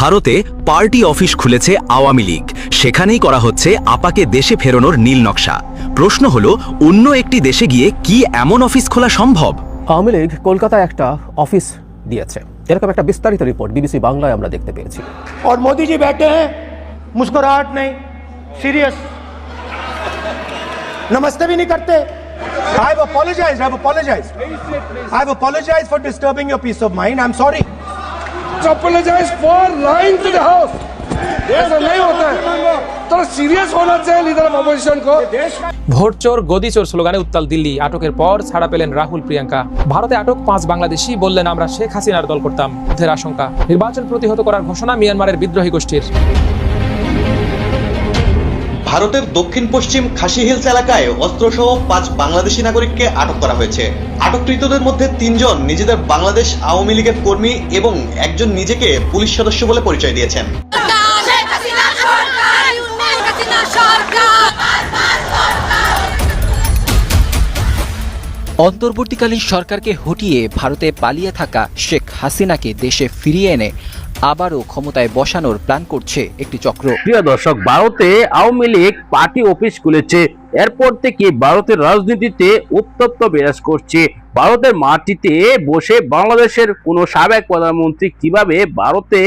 ভারতে party office খুলেছে আওয়ামী লীগ সেখানেই করা হচ্ছে আপাকে দেশে ফেরানোর নীল নকশা প্রশ্ন হলো অন্য একটি দেশে গিয়ে কি এমন অফিস খোলা সম্ভব আওয়ামী লীগ কলকাতায় একটা অফিস দিয়েছে এরকম একটা বিস্তারিত রিপোর্ট বিবিসি বাংলায় আমরা দেখতে পেয়েছি और मोदी जी बैठे हैं मुस्कुराहट नहीं सीरियस नमस्ते भी नहीं करते I've apologized. I've apologized. I've apologized for disturbing your peace of mind. I'm sorry. apologize for lying to the house ऐसा नहीं होता है थोड़ा सीरियस होना चाहिए लीडर ऑफ अपोजिशन को ভোট চোর গদি চোর স্লোগানে উত্তাল দিল্লি আটকের পর ছাড়া পেলেন রাহুল প্রিয়াঙ্কা ভারতে আটক পাঁচ বাংলাদেশি বললেন আমরা শেখ হাসিনার দল করতাম যুদ্ধের আশঙ্কা নির্বাচন প্রতিহত করার ঘোষণা মিয়ানমারের বিদ্রোহী গোষ্ঠীর ভারতের দক্ষিণ পশ্চিম খাসি হিলস এলাকায় অস্ত্রসহ পাঁচ বাংলাদেশি নাগরিককে আটক করা হয়েছে। আটককৃতদের মধ্যে তিনজন নিজেদের বাংলাদেশ আওয়ামী লীগের কর্মী এবং একজন নিজেকে পুলিশ সদস্য বলে পরিচয় দিয়েছেন। অন্তর্বর্তীকালীন সরকারকে হটিয়ে ভারতে পালিয়ে থাকা শেখ হাসিনাকে দেশে ফিরিয়ে এনে আবারও ক্ষমতায় বসানোর প্ল্যান করছে একটি চক্র। প্রিয় দর্শক, ভারতে আওয়ামী লীগ পার্টি অফিস খুলেছে। এরপর থেকে ভারতের রাজনীতিতে উত্তপ্ত বিরাজ করছে। ভারতের মাটিতে বসে বাংলাদেশের কোন সাবেক প্রধানমন্ত্রী কীভাবে ভারতে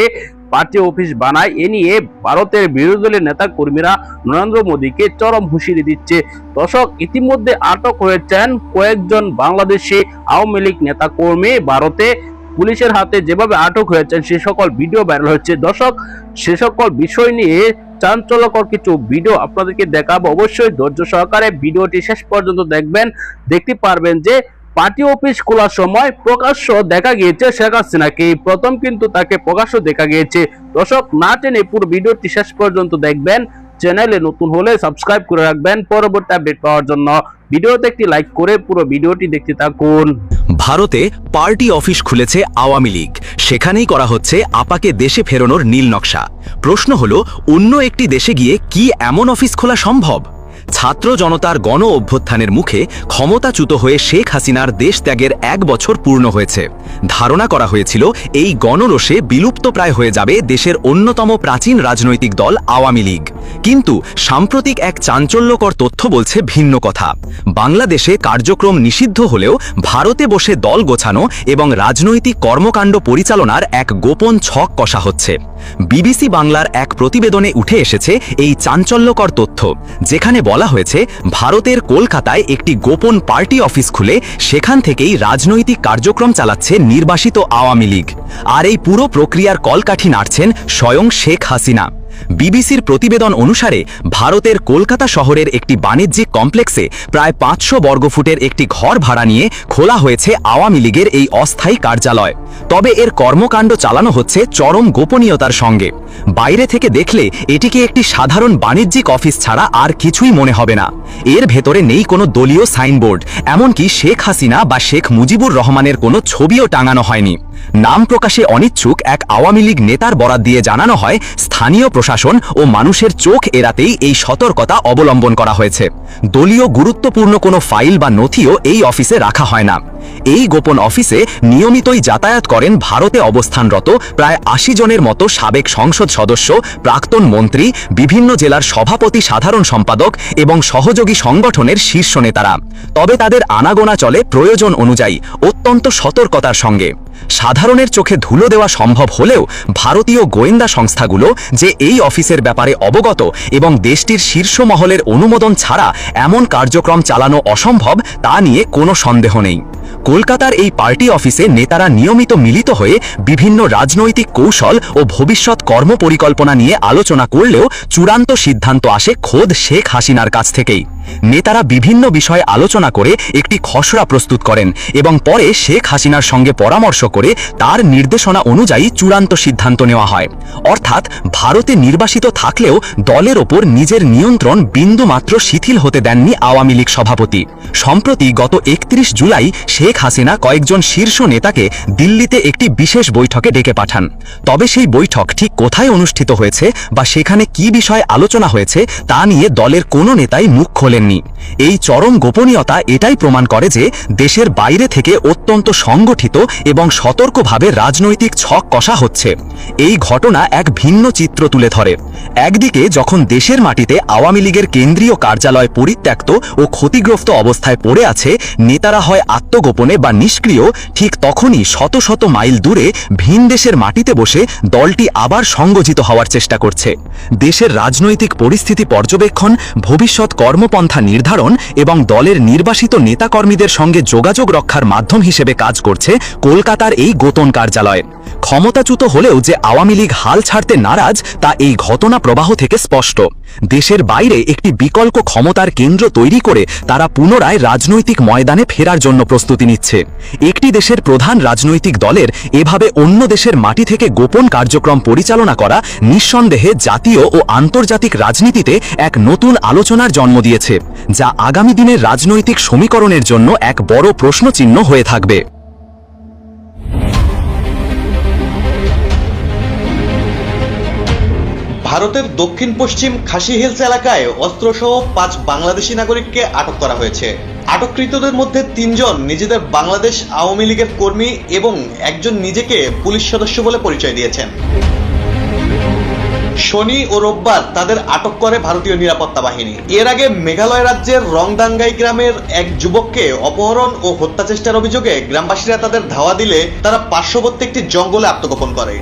পার্টি অফিস বানায়, এ নিয়ে ভারতের বিরোধী দলের নেতা কর্মীরা নরেন্দ্র মোদীকে চরম হুঁশিয়ারি দিচ্ছে। দর্শক, ইতিমধ্যে আটক হয়েছেন কয়েকজন বাংলাদেশি আওয়ামী লীগ নেতা কর্মী ভারতে। পুলিশের হাতে যেভাবে আটক হয়েছেন, সে সকল ভিডিও ভাইরাল হচ্ছে। দর্শক, সে সকল বিষয় নিয়ে চাঞ্চল্যকর কিছু ভিডিও আপনাদেরকে দেখাবো। অবশ্যই ধৈর্য সহকারে ভিডিওটি শেষ পর্যন্ত দেখবেন। দেখতে পারবেন যে পার্টি অফিস খোলার সময় প্রকাশ্য দেখা গিয়েছে শেখ হাসিনাকে। প্রথম কিন্তু তাকে প্রকাশ্য দেখা গিয়েছে। দর্শক, না টেনে পুরো ভিডিওটি শেষ পর্যন্ত দেখবেন। চ্যানেলে নতুন হলে সাবস্ক্রাইব করে রাখবেন। পরবর্তী আপডেট পাওয়ার জন্য ভিডিওতে একটি লাইক করে পুরো ভিডিওটি দেখতে থাকুন। ভারতে পার্টি অফিস খুলেছে আওয়ামী লীগ। সেখানেই করা হচ্ছে আপাকে দেশে ফেরানোর নীল নকশা। প্রশ্ন হলো, অন্য একটি দেশে গিয়ে কি এমন অফিস খোলা সম্ভব? ছাত্র জনতার গণ অভ্যুত্থানের মুখে ক্ষমতাচ্যুত হয়ে শেখ হাসিনার দেশ ত্যাগের এক বছর পূর্ণ হয়েছে। ধারণা করা হয়েছিল, এই গণরোষে বিলুপ্ত প্রায় হয়ে যাবে দেশের অন্যতম প্রাচীন রাজনৈতিক দল আওয়ামী লীগ। কিন্তু সাম্প্রতিক এক চাঞ্চল্যকর তথ্য বলছে ভিন্ন কথা। বাংলাদেশে কার্যক্রম নিষিদ্ধ হলেও ভারতে বসে দল গোছানো এবং রাজনৈতিক কর্মকাণ্ড পরিচালনার এক গোপন ছক কষা হচ্ছে। বিবিসি বাংলার এক প্রতিবেদনে উঠে এসেছে এই চাঞ্চল্যকর তথ্য, যেখানে বলা হয়েছে, ভারতের কলকাতায় একটি গোপন পার্টি অফিস খুলে সেখান থেকেই রাজনৈতিক কার্যক্রম চালাচ্ছে নির্বাসিত আওয়ামী লীগ। আর এই পুরো প্রক্রিয়ার কলকাঠি নাড়ছেন স্বয়ং শেখ হাসিনা। বিবিসির প্রতিবেদন অনুসারে, ভারতের কলকাতা শহরের একটি বাণিজ্যিক কমপ্লেক্সে প্রায় পাঁচশো বর্গফুটের একটি ঘর ভাড়া নিয়ে খোলা হয়েছে আওয়ামী লীগের এই অস্থায়ী কার্যালয়। তবে এর কর্মকাণ্ড চালানো হচ্ছে চরম গোপনীয়তার সঙ্গে। বাইরে থেকে দেখলে, এটিকে একটি সাধারণ বাণিজ্যিক অফিস ছাড়া আর কিছুই মনে হবে না। এর ভেতরে নেই কোনো দলীয় সাইনবোর্ড, এমনকি শেখ হাসিনা বা শেখ মুজিবুর রহমানের কোনো ছবিও টাঙানো হয়নি। নাম প্রকাশে অনিচ্ছুক এক আওয়ামী লীগ নেতার বরাত দিয়ে জানানো হয়, স্থানীয় প্রশাসন ও মানুষের চোখ এড়াতেই এই সতর্কতা অবলম্বন করা হয়েছে। দলীয় গুরুত্বপূর্ণ কোনো ফাইল বা নথিও এই অফিসে রাখা হয় না। এই গোপন অফিসে নিয়মিতই যাতায়াত করেন ভারতে অবস্থানরত প্রায় আশি জনের মতো সাবেক সংসদ সদস্য, প্রাক্তন মন্ত্রী, বিভিন্ন জেলার সভাপতি, সাধারণ সম্পাদক এবং সহযোগী সংগঠনের শীর্ষ নেতারা। তবে তাদের আনাগোনা চলে প্রয়োজন অনুযায়ী অত্যন্ত সতর্কতার সঙ্গে। সাধারণের চোখে ধুলো দেওয়া সম্ভব হলেও ভারতীয় গোয়েন্দা সংস্থাগুলো যে এই অফিসের ব্যাপারে অবগত এবং দেশটির শীর্ষ মহলের অনুমোদন ছাড়া এমন কার্যক্রম চালানো অসম্ভব, তা নিয়ে কোনো সন্দেহ নেই। কলকাতার এই পার্টি অফিসে নেতারা নিয়মিত মিলিত হয়ে বিভিন্ন রাজনৈতিক কৌশল ও ভবিষ্যৎ কর্মপরিকল্পনা নিয়ে আলোচনা করলেও চূড়ান্ত সিদ্ধান্ত আসে খোদ শেখ হাসিনার কাছ থেকেই। নেতারা বিভিন্ন বিষয়ে আলোচনা করে একটি খসড়া প্রস্তুত করেন এবং পরে শেখ হাসিনার সঙ্গে পরামর্শ করে তার নির্দেশনা অনুযায়ী চূড়ান্ত সিদ্ধান্ত নেওয়া হয়। অর্থাৎ ভারতে নির্বাসিত থাকলেও দলের ওপর নিজের নিয়ন্ত্রণ বিন্দুমাত্র শিথিল হতে দেননি আওয়ামী লীগ সভাপতি। সম্প্রতি গত একত্রিশ জুলাই শেখ হাসিনা কয়েকজন শীর্ষ নেতাকে দিল্লিতে একটি বিশেষ বৈঠকে ডেকে পাঠান। তবে সেই বৈঠক ঠিক কোথায় অনুষ্ঠিত হয়েছে বা সেখানে কি বিষয়ে আলোচনা হয়েছে তা নিয়ে দলের কোনো নেতাই মুখ খোলেন তোলেননি এই চরম গোপনীয়তা এটাই প্রমাণ করে যে দেশের বাইরে থেকে অত্যন্ত সংগঠিত এবং সতর্কভাবে রাজনৈতিক ছক কষা হচ্ছে। এই ঘটনা এক ভিন্ন চিত্র তুলে ধরে। একদিকে যখন দেশের মাটিতে আওয়ামী লীগের কেন্দ্রীয় কার্যালয় পরিত্যক্ত ও ক্ষতিগ্রস্ত অবস্থায় পড়ে আছে, নেতারা হয় আত্মগোপনে বা নিষ্ক্রিয়, ঠিক তখনই শত শত মাইল দূরে ভিন দেশের মাটিতে বসে দলটি আবার সংগঠিত হওয়ার চেষ্টা করছে। দেশের রাজনৈতিক পরিস্থিতি পর্যবেক্ষণ, ভবিষ্যৎ কর্মপন্থা নির্ধারণ এবং দলের নির্বাসিত নেতাকর্মীদের সঙ্গে যোগাযোগ রক্ষার মাধ্যম হিসেবে কাজ করছে কলকাতার এই গোতন কার্যালয়। ক্ষমতাচ্যুত হলেও যে আওয়ামী লীগ হাল ছাড়তে নারাজ, তা এই ঘটনা প্রবাহ থেকে স্পষ্ট। দেশের বাইরে একটি বিকল্প ক্ষমতার কেন্দ্র তৈরি করে তারা পুনরায় রাজনৈতিক ময়দানে ফেরার জন্য প্রস্তুতি নিচ্ছে। একটি দেশের প্রধান রাজনৈতিক দলের এভাবে অন্য দেশের মাটি থেকে গোপন কার্যক্রম পরিচালনা করা নিঃসন্দেহে জাতীয় ও আন্তর্জাতিক রাজনীতিতে এক নতুন আলোচনার জন্ম দিয়েছে। যা আগামী দিনের রাজনৈতিক সমীকরণের জন্য এক বড় প্রশ্নচিহ্ন হয়ে থাকবে। ভারতের দক্ষিণ পশ্চিম খাসি হিলস এলাকায় অস্ত্রসহ পাঁচ বাংলাদেশি নাগরিককে আটক করা হয়েছে। আটককৃতদের মধ্যে তিনজন নিজেদের বাংলাদেশ আওয়ামী লীগের কর্মী এবং একজন নিজেকে পুলিশ সদস্য বলে পরিচয় দিয়েছেন। শনি ও রোববার তাদের আটক করে ভারতীয় নিরাপত্তা বাহিনী। এর আগে মেঘালয় রাজ্যের রংদাঙ্গাই গ্রামের এক যুবককে অপহরণ ও হত্যা চেষ্টার অভিযোগে গ্রামবাসীরা তাদের ধাওয়া দিলে তারা পার্শ্ববর্তী একটি জঙ্গলে আত্মগোপন করে।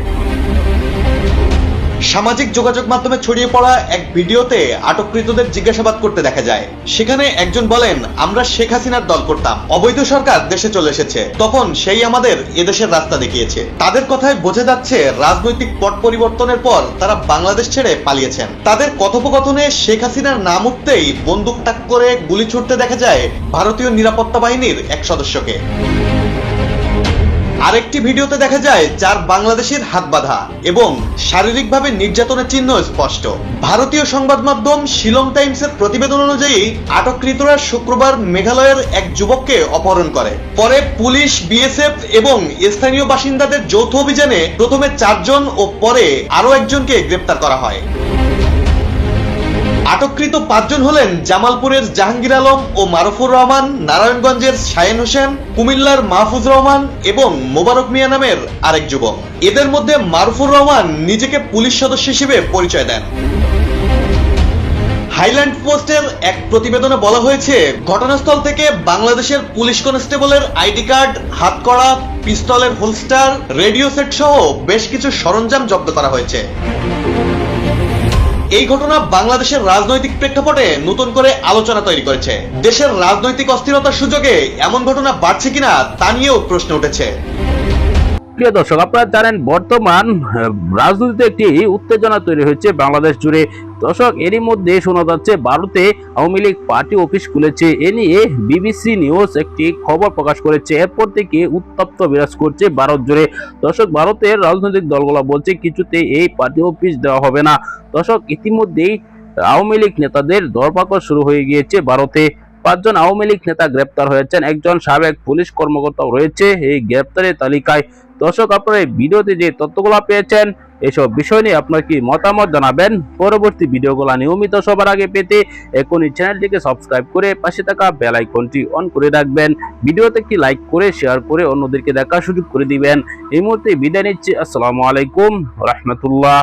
সামাজিক যোগাযোগ মাধ্যমে ছড়িয়ে পড়া এক ভিডিওতে আটককৃতদের জিজ্ঞাসাবাদ করতে দেখা যায়। সেখানে একজন বলেন, আমরা শেখ হাসিনার দল করতাম। অবৈধ সরকার দেশে চলে এসেছে। তখন সেই আমাদের এদেশের রাস্তা দেখিয়েছে। তাদের কথায় বোঝা যাচ্ছে, রাজনৈতিক পট পরিবর্তনের পর তারা বাংলাদেশ ছেড়ে পালিয়েছেন। তাদের কথোপকথনে শেখ হাসিনার নাম উঠতেই বন্দুক তাক করে গুলি ছুটতে দেখা যায় ভারতীয় নিরাপত্তা বাহিনীর এক সদস্যকে। আরেকটি ভিডিওতে দেখা যায় চার বাংলাদেশের হাত বাঁধা এবং শারীরিকভাবে নির্যাতনের চিহ্ন স্পষ্ট। ভারতীয় সংবাদ মাধ্যম শিলং টাইমসের প্রতিবেদন অনুযায়ী আটককৃতরা শুক্রবার মেঘালয়ের এক যুবককে অপহরণ করে। পরে পুলিশ, বিএসএফ এবং স্থানীয় বাসিন্দাদের যৌথ অভিযানে প্রথমে চারজন ও পরে আরও একজনকে গ্রেপ্তার করা হয়। আটককৃত পাঁচজন হলেন জামালপুরের জাহাঙ্গীর আলম ও মারুফুর রহমান, নারায়ণগঞ্জের শায়েন হোসেন, কুমিল্লার মাহফুজ রহমান এবং মোবারক মিয়া নামের আরেক যুবক। এদের মধ্যে মারুফুর রহমান নিজেকে পুলিশ সদস্য হিসেবে পরিচয় দেন। হাইল্যান্ড পোস্টের এক প্রতিবেদনে বলা হয়েছে, ঘটনাস্থল থেকে বাংলাদেশের পুলিশ কনস্টেবলের আইডি কার্ড, হাতকড়া, পিস্তলের হোলস্টার, রেডিও সেট সহ বেশ কিছু সরঞ্জাম জব্দ করা হয়েছে। এই ঘটনা বাংলাদেশের রাজনৈতিক প্রেক্ষাপটে নতুন করে আলোচনা তৈরি করেছে। দেশের রাজনৈতিক অস্থিরতার সুযোগে এমন ঘটনা বাড়ছে কিনা তা নিয়েও প্রশ্ন উঠেছে। প্রিয় দর্শক, আপনারা জানেন বর্তমান রাজনীতিতে একটি উত্তেজনা তৈরি হচ্ছে বাংলাদেশ জুড়ে। দর্শক, এরই মধ্যে শোনা যাচ্ছে ভারতে আওয়ামী লীগ পার্টি অফিস খুলেছে। এ নিয়ে বিবিসি নিউজ একটি খবর প্রকাশ করেছে। এরপর থেকে উত্তপ্ত বিরাজ করছে ভারত জুড়ে। দর্শক, ভারতের রাজনৈতিক দলগুলো বলছে কিছুতে এই পার্টি অফিস দেওয়া হবে না। দর্শক, ইতিমধ্যেই আওয়ামী লীগ নেতাদের দরপাকড় শুরু হয়ে গিয়েছে ভারতে। পাঁচজন আওয়ামী লীগ নেতা গ্রেপ্তার হয়েছেন। একজন সাবেক পুলিশ কর্মকর্তাও রয়েছে এই গ্রেপ্তারের তালিকায়। দর্শক, আপনারা এই ভিডিওতে যে তথ্যগুলো পেয়েছেন, এসব বিষয় নিয়ে আপনার কি মতামত জানাবেন? পরবর্তী ভিডিওগুলো নিয়মিত সবার আগে পেতে এখনই চ্যানেলটিকে সাবস্ক্রাইব করে পাশে থাকা বেল আইকনটি অন করে রাখবেন। ভিডিওতে কি লাইক করে, শেয়ার করে অন্যদেরকে দেখার সুযোগ করে দিবেন। এই মুহূর্তে বিদায় নিচ্ছি। আসসালামু আলাইকুম, রহমতুল্লাহ।